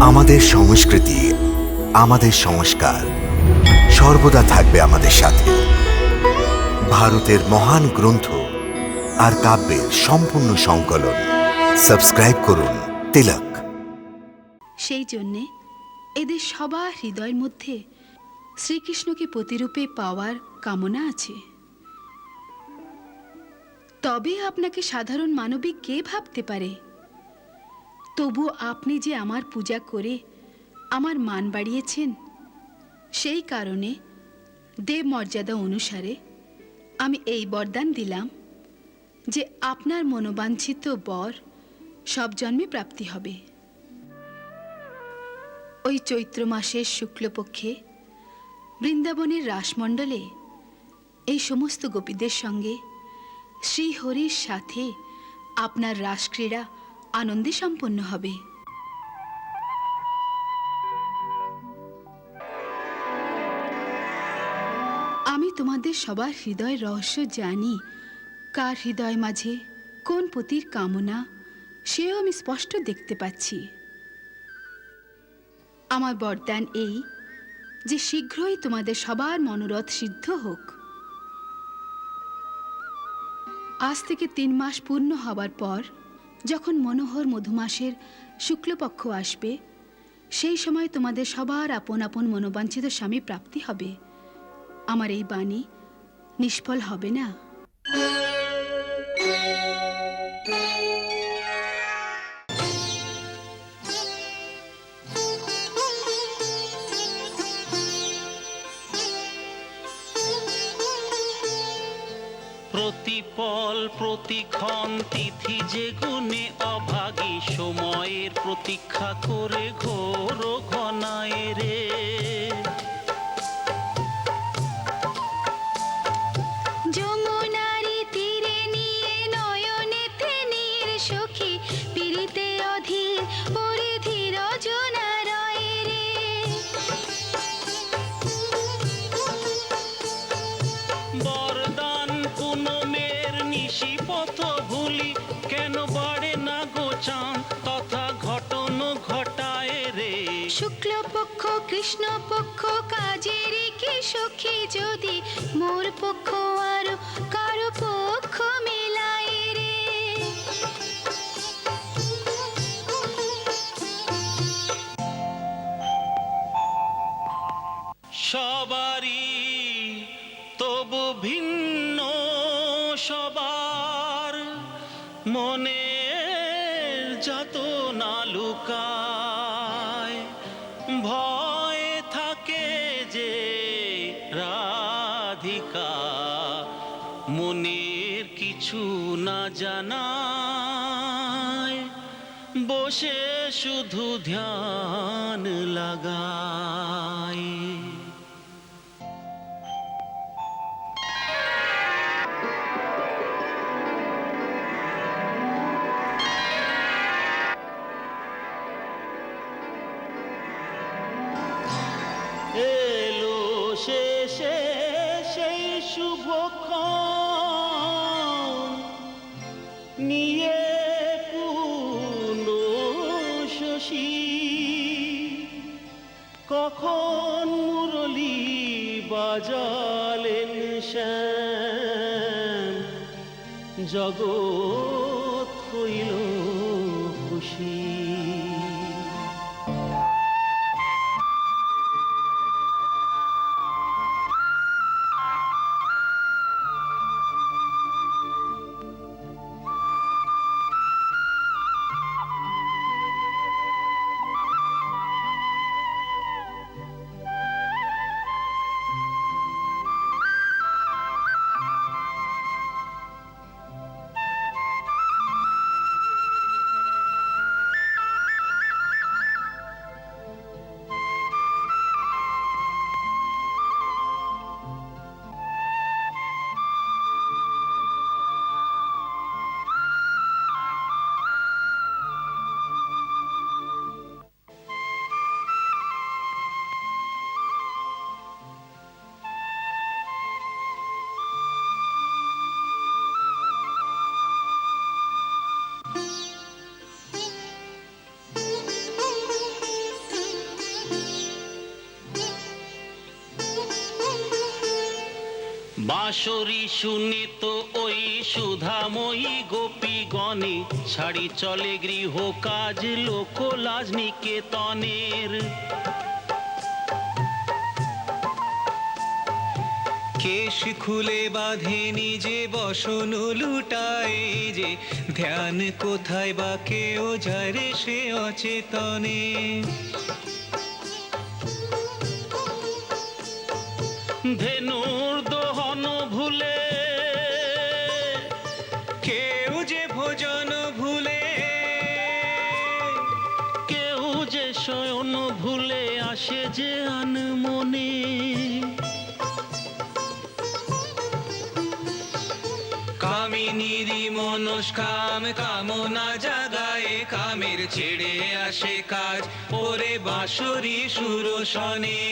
আমাদের সংস্কৃতি, আমাদের সংস্কার সর্বদা থাকবে আমাদের সাথে। ভারতের মহান গ্রন্থ আর কাব্যের সম্পূর্ণ সংকলন। সাবস্ক্রাইব করুন তিলক। সেই জন্যে এদের সবার হৃদয়ের মধ্যে শ্রীকৃষ্ণকে প্রতিরূপে পাওয়ার কামনা আছে। তবে আপনাকে সাধারণ মানবিক কে ভাবতে পারে? তবু আপনি যে আমার পূজা করে আমার মান বাড়িয়েছেন, সেই কারণে দেব মর্যাদা অনুসারে আমি এই বরদান দিলাম যে আপনার মনোবাঞ্ছিত বর সব জন্মে প্রাপ্তি হবে। ওই চৈত্র মাসের শুক্লপক্ষে বৃন্দাবনের রাসমণ্ডলে এই সমস্ত গোপীদের সঙ্গে শ্রীহরির সাথে আপনার রাসক্রীড়া আনন্দে সম্পন্ন হবে। আমি তোমাদের সবার হৃদয় রহস্য জানি, কার হৃদয় মাঝে কোন পতির কামনা, সেও আমি স্পষ্ট দেখতে পাচ্ছি। আমার বরদান এই যে শীঘ্রই তোমাদের সবার মনোরথ সিদ্ধ হোক। আজ থেকে তিন মাস পূর্ণ হবার পর যখন মনোহর মধুমাসের শুক্লপক্ষ আসবে, সেই সময় তোমাদের সবার আপন আপন মনোবাঞ্ছিত স্বামী প্রাপ্তি হবে। আমার এই বাণী নিষ্ফল হবে না। প্রতিপল প্রতিক্ষণ তিথি যে গুণে অভাগী সময়ের প্রতীক্ষা করে ঘোর ঘনায় রে। শুক্লপক্ষ, কৃষ্ণপক্ষ কাজের কি সখী যদি? মোর পক্ষ আর কারও পক্ষ মিলায় রে। সবারই তবু ভিন্ন, সবার মনে যত না লুকায় রাধিকা মনের কিছু না জানায় বসে শুধু ধ্যান লাগায়। কখন মুরলি বাজালেন শ্যাম? জগৎ হইল খুশি। বাঁশরি শুনে তো ওই সুধাময়ী গোপীগণে ছাড়ি চলে গৃহ কাজ লোক লাজ নিকেতনের। কেশ খুলে বাঁধে নিজে বসন লুটায় যে। ধ্যান কোথায় বা কেউ যায় রে সে অচেতনে। ধেনুর ভুলে আসে যে আনমনে মনে। কামিনীরি মনস্কাম কামনা জাগায়, কামের ছেড়ে আসে কাজ, ওরে বাঁশরি সুরসনে।